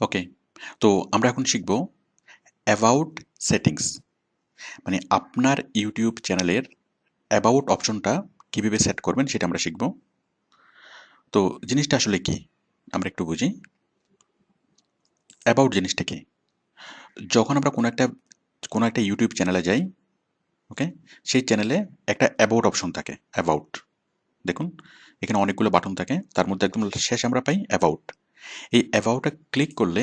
ওকে, তো আমরা এখন শিখব অ্যাবাউট সেটিংস মানে আপনার ইউটিউব চ্যানেলের অ্যাবাউট অপশনটা কীভাবে সেট করবেন সেটা আমরা শিখব। তো জিনিসটা আসলে কি? আমরা একটু বুঝি। অ্যাবাউট জিনিসটা কি? যখন আমরা কোনো একটা কোনো একটা ইউটিউব চ্যানেলে যাই, ওকে, সেই চ্যানেলে একটা অ্যাবাউট অপশন থাকে অ্যাবাউট দেখুন, এখানে অনেকগুলো বাটন থাকে, তার মধ্যে একদম শেষ আমরা পাই অ্যাবাউট এই অ্যাবাউটে ক্লিক করলে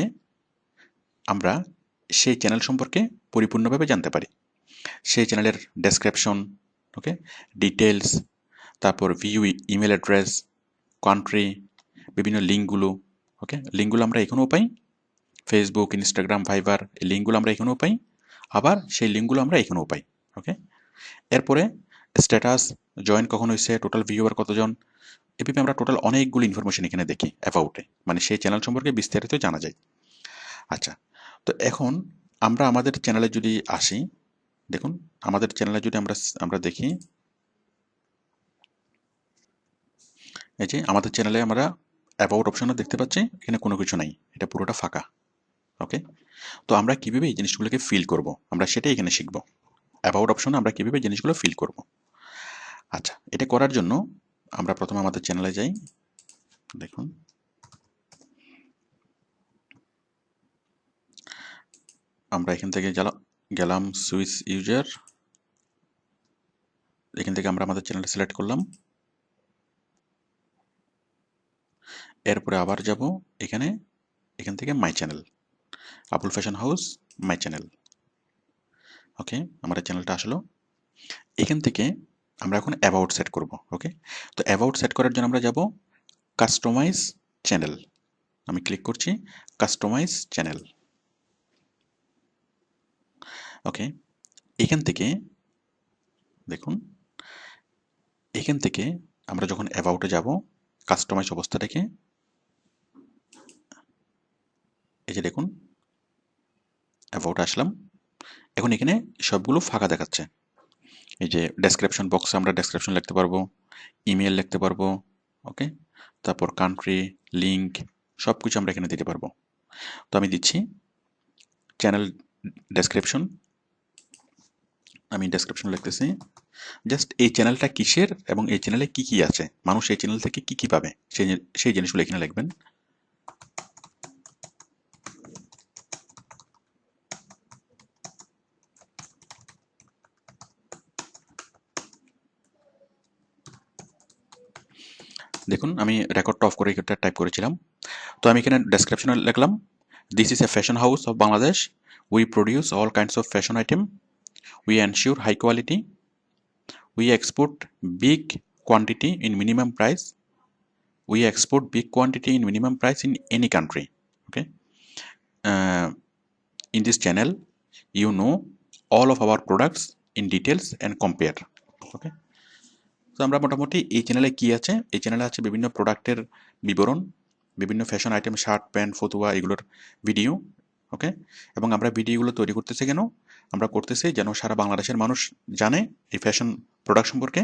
আমরা সেই চ্যানেল সম্পর্কে পরিপূর্ণভাবে জানতে পারি। সেই চ্যানেলের ডেসক্রিপশন ওকে ডিটেলস তারপর ভিউ ইমেল অ্যাড্রেস কান্ট্রি বিভিন্ন লিঙ্কগুলো ওকে লিঙ্কগুলো আমরা এখানেও পাই। ফেসবুক ইনস্টাগ্রাম ভাইবার এই লিঙ্কগুলো আমরা এখানেও পাই। আবার সেই লিঙ্কগুলো আমরা এখানেও পাই ওকে এরপরে স্ট্যাটাস জয়েন কখন হয়েছে টোটাল ভিউয়ার কতজন এভাবে আমরা টোটাল অনেকগুলো ইনফরমেশন এখানে দেখি অ্যাবাউটে মানে সেই চ্যানেল সম্পর্কে বিস্তারিত জানা যায়। আচ্ছা তো এখন আমরা আমাদের চ্যানেলে যদি আসি, দেখুন, আমাদের চ্যানেলে যদি আমরা আমরা দেখি, এই যে আমাদের চ্যানেলে আমরা অ্যাবাউট অপশনও দেখতে পাচ্ছি, এখানে কোনো কিছু নাই, এটা পুরোটা ফাঁকা ওকে তো আমরা কীভাবে এই জিনিসগুলোকে ফিল করব? আমরা সেটাই এখানে শিখব। অ্যাবাউট অপশনে আমরা কীভাবে জিনিসগুলো ফিল করব? আচ্ছা এটা করার জন্য আমরা প্রথমে আমাদের চ্যানেলে যাই। দেখুন। আমরা এখান থেকে গেলাম সুইচ ইউজার এখান থেকে আমরা আমাদের চ্যানেলটা সিলেক্ট করলাম। এরপরে আবার যাব এখানে, এখান থেকে my channel Abul fashion house my channel okay আমার চ্যানেলটা আসলো। এখান থেকে আমরা এখন অ্যাবাউট সেট করব ওকে তো অ্যাবাউট সেট করার জন্য আমরা যাব কাস্টমাইজ চ্যানেল আমি ক্লিক করছি কাস্টমাইজ চ্যানেল ওকে এখান থেকে, দেখুন, এখান থেকে আমরা যখন অ্যাবাউটে যাব কাস্টমাইজ অবস্থাটাকে, এই যে দেখুন অ্যাবাউট আসলাম। এখন এখানে সবগুলো ফাঁকা দেখাচ্ছে। এই যে ডেসক্রিপশন বক্সে আমরা ডেসক্রিপশন লিখতে পারব ইমেল লিখতে পারব ওকে তারপর কান্ট্রি লিঙ্ক সব কিছু আমরা এখানে দিতে পারব। তো আমি দিচ্ছি চ্যানেল ডেসক্রিপশন আমি ডেসক্রিপশন লিখতেছি। জাস্ট এই চ্যানেলটা কিসের এবং এই চ্যানেলে কি কি আছে? মানুষ এই চ্যানেল থেকে কি কি পাবে? সেই সেই জিনিসগুলো এখানে লিখবেন। দেখুন, আমি রেকর্ডটা অফ করে একটা টাইপ করেছিলাম। তো আমি এখানে ডেসক্রিপশনে লিখলাম this is a fashion house of Bangladesh we produce all kinds of fashion item we ensure high quality we export big quantity in minimum price we export big quantity in minimum price in any country okay in this channel you know all of our products in details and compare okay তো আমরা মোটামুটি এই চ্যানেলে কি আছে? এই চ্যানেলে আছে বিভিন্ন প্রোডাক্টের বিবরণ, বিভিন্ন ফ্যাশন আইটেম শার্ট প্যান্ট ফতুয়া এগুলোর ভিডিও ওকে এবং আমরা ভিডিওগুলো তৈরি করতেছি কেন? আমরা করতেছি যেন সারা বাংলাদেশের মানুষ জানে এই ফ্যাশন প্রোডাক্ট সম্পর্কে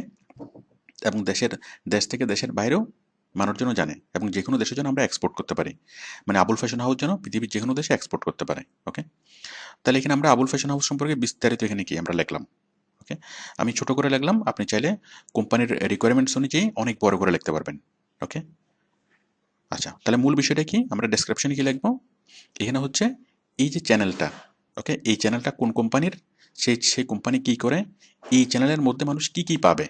এবং দেশের, দেশ থেকে দেশের বাইরেও মানুষ জানে এবং যে কোনো দেশের জন্য আমরা এক্সপোর্ট করতে পারি। মানে আবুল ফ্যাশন হাউস যেন পৃথিবীর যে কোনো দেশে এক্সপোর্ট করতে পারে ওকে তাহলে এখানে আমরা আবুল ফ্যাশন হাউস সম্পর্কে বিস্তারিত এখানে কি আমরা লিখলাম? ওকে আমি ছোট করে লিখলাম, আপনি চাইলে কোম্পানির রিকোয়ারমেন্টস অনুযায়ী অনেক বড় করে লিখতে পারবেন। ওকে আচ্ছা তাহলে মূল বিষয়টা কি? আমরা ডেসক্রিপশনে কি লিখব? এখানে হচ্ছে এই যে চ্যানেলটা ওকে এই চ্যানেলটা কোন কোম্পানির? সেই সেই কোম্পানি কি করে? এই চ্যানেলের মধ্যে মানুষ কি কি পাবে?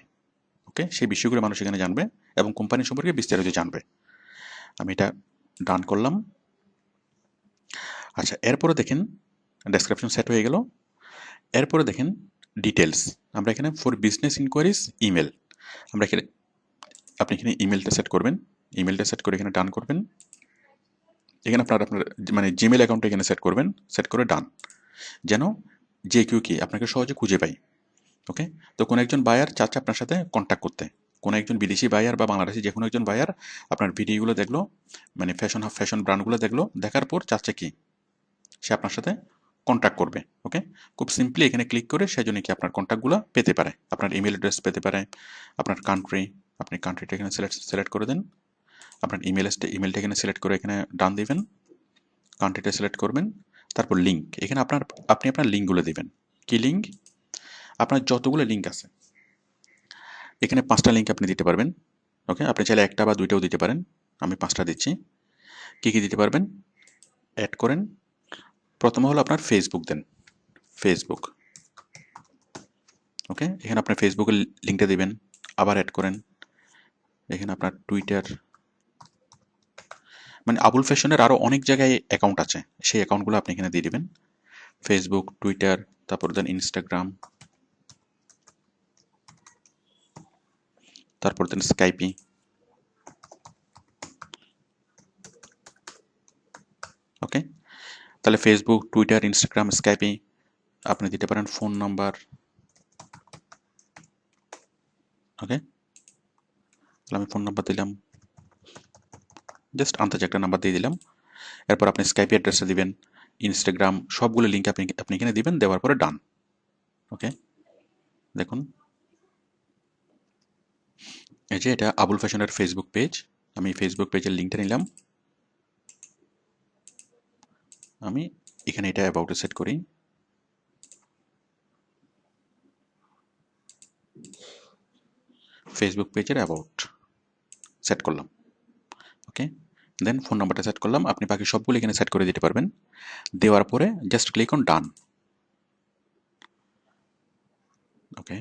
ওকে সেই বিষয়গুলো মানুষ এখানে জানবে এবং কোম্পানি সম্পর্কে বিস্তারিত জানবে। আমি এটা ডান করলাম। আচ্ছা এরপরে দেখেন ডেসক্রিপশন সেট হয়ে গেল। এরপরে দেখেন ডিটেলস আমরা এখানে ফর বিজনেস ইনকোয়ারিজ ইমেল আমরা এখানে, আপনি এখানে ইমেলটা সেট করবেন। ইমেলটা সেট করে এখানে ডান করবেন। এখানে আপনার আপনার মানে জিমেল অ্যাকাউন্টটা এখানে সেট করবেন। সেট করে ডান যেন যে কেউ কি আপনাকে সহজে খুঁজে পাই ওকে তো কোনো একজন বায়ার চাচ্ছে আপনার সাথে কন্ট্যাক্ট করতে। কোনো একজন বিদেশি বায়ার বা বাংলাদেশি যে কোনো একজন বায়ার আপনার ভিডিওগুলো দেখল মানে ফ্যাশন হাফ ফ্যাশন ব্র্যান্ডগুলো দেখল, দেখার পর চাচ্ছে কি? সে আপনার সাথে কন্ট্যাক্ট করবে ওকে খুব সিম্পলি এখানে ক্লিক করে সেজন্য কি আপনার কন্ট্যাক্টগুলো পেতে পারে। আপনার ইমেল অ্যাড্রেস পেতে পারে, আপনার কান্ট্রি আপনি কান্ট্রিটা এখানে সিলেক্ট সিলেক্ট করে দেন। আপনার ইমেল ইমেলটা এখানে সিলেক্ট করে এখানে ডান দিবেন কান্ট্রিটা সিলেক্ট করবেন, তারপর লিঙ্ক এখানে আপনার, আপনি আপনার লিঙ্কগুলো দিবেন। কি লিঙ্ক আপনার যতগুলো লিঙ্ক আছে, এখানে পাঁচটা লিঙ্ক আপনি দিতে পারবেন ওকে আপনি চাইলে একটা বা দুইটাও দিতে পারেন, আমি পাঁচটা দিচ্ছি। কী কী দিতে পারবেন? অ্যাড করেন প্রথম হলো আপনার ফেসবুক দেন। ফেসবুক ওকে এখানে আপনার ফেসবুকের লিঙ্কটা দিবেন, আবার অ্যাড করেন। এখানে আপনার টুইটার মানে আবুল ফ্যাশনের আরও অনেক জায়গায় অ্যাকাউন্ট আছে। সেই অ্যাকাউন্টগুলো আপনি এখানে দিয়ে দিবেন। ফেসবুক টুইটার তারপর দেন ইনস্টাগ্রাম তারপর দেন স্কাইপি ওকে তাহলে ফেসবুক টুইটার ইনস্টাগ্রাম স্কাইপি আপনি দিতে পারেন ফোন নাম্বার ওকে তাহলে আমি ফোন নাম্বার দিলাম। জাস্ট আন্দাজ একটা নাম্বার দিয়ে দিলাম। এরপর আপনি স্কাইপি অ্যাড্রেসটা দিবেন ইনস্টাগ্রাম সবগুলো লিঙ্ক আপনি আপনি এখানে দিবেন, দেওয়ার পরে ডান ওকে দেখুন। এই যে এটা আবুল ফ্যাশনের ফেসবুক পেজ আমি ফেসবুক পেজের লিঙ্কটা নিলাম। আমি এখানে এটা অ্যাবাউটে সেট করি। ফেসবুক পেজের অ্যাবাউট সেট করলাম। ওকে দেন ফোন নাম্বারটা সেট করলাম। আপনি বাকি সবগুলো এখানে সেট করে দিতে পারবেন। দেওয়ার পরে just click on done okay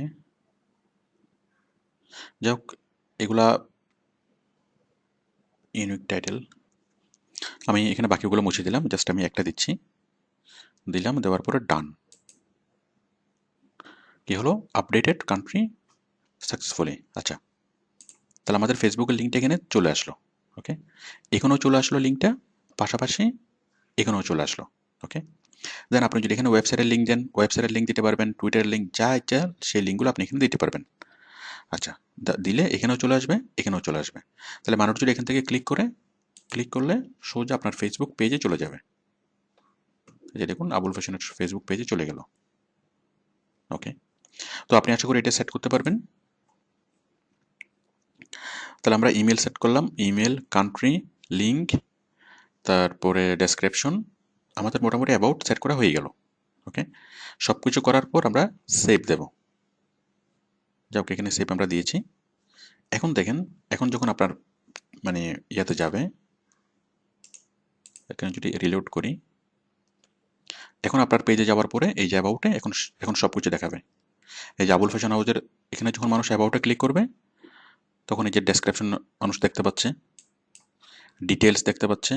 যাই হোক, এগুলা ইউনিক টাইটেল আমি এখানে বাকিগুলো মুছে দিলাম জাস্ট আমি একটা দিচ্ছি। দিলাম, দেওয়ার পরে ডান কি হলো? আপডেটেড কান্ট্রি সাকসেসফুলি আচ্ছা। তাহলে আমাদের ফেসবুকের লিঙ্কটা এখানে চলে আসলো ওকে এখানেও চলে আসলো লিঙ্কটা পাশাপাশি এখানেও চলে আসলো ওকে দেন আপনি যদি এখানে ওয়েবসাইটের লিঙ্ক দেন ওয়েবসাইটের লিঙ্ক দিতে পারবেন টুইটারের লিঙ্ক যা ইচ্ছা, সেই লিঙ্কগুলো আপনি এখানে দিতে পারবেন। আচ্ছা দিলে এখানেও চলে আসবে, এখানেও চলে আসবে। তাহলে মানুষ যদি এখান থেকে ক্লিক করে ক্লিক করলে সোজা আপনার ফেসবুক পেজে চলে যাবে। যে দেখুন আবুল ফ্যাশনের ফেসবুক পেজে চলে গেল। ওকে তো আপনি আশা করি এটা সেট করতে পারবেন। তাহলে আমরা ইমেল সেট করলাম। ইমেল কান্ট্রি লিঙ্ক তারপরে ডেসক্রিপশন আমাদের মোটামুটি অ্যাবাউট সেট করা হয়ে গেল। ওকে সব কিছু করার পর আমরা সেভ দেব। যাও এখানে সেভ আমরা দিয়েছি। এখন দেখেন, এখন যখন আপনার মানে ইয়াতে যাবে এখানে যদি রিলোড করি, এখন আপনার পেজে যাওয়ার পরে এই যে অ্যাবাউটে এখন এখন সব কিছু দেখাবে। এই যে আবুল ফ্যাশন হাউজের, এখানে যখন মানুষ অ্যাবাউটে ক্লিক করবে, তখন এই যে ডেসক্রিপশন মানুষ দেখতে পাচ্ছে ডিটেলস দেখতে পাচ্ছে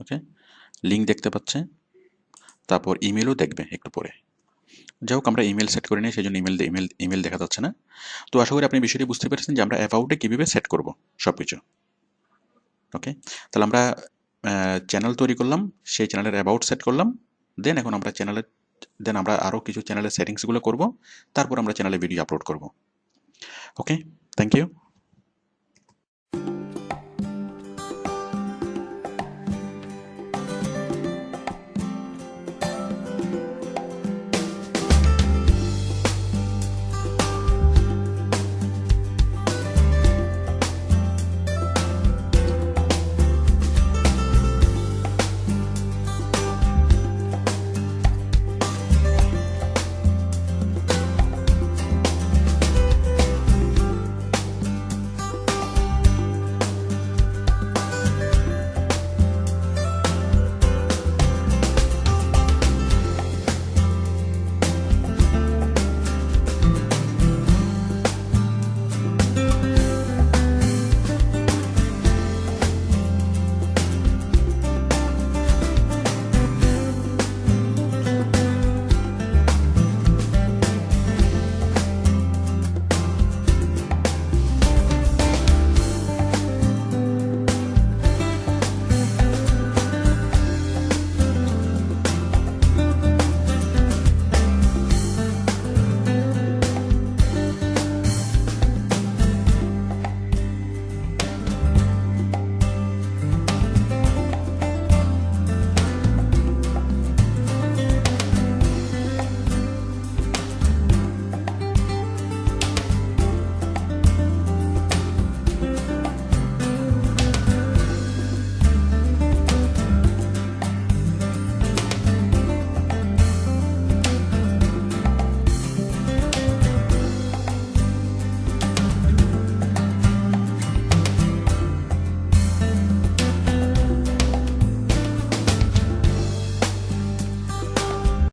ওকে লিঙ্ক দেখতে পাচ্ছে, তারপর ইমেলও দেখবে একটু পরে। যাই হোক, আমরা ইমেল সেট করে নিই সেই জন্য ইমেল ইমেল ইমেল দেখা যাচ্ছে না। তো আশা করি আপনি বিষয়টি বুঝতে পেরেছেন যে আমরা অ্যাবাউটে কীভাবে সেট করব সব কিছু ওকে তাহলে আমরা চ্যানেল তৈরি করলাম, সেই চ্যানেলের অ্যাবাউট সেট করলাম। দেন এখন আমরা চ্যানেলের দেন আমরা আরও কিছু চ্যানেলের সেটিংসগুলো করব, তারপর আমরা চ্যানেলে ভিডিও আপলোড করব। Okay thank you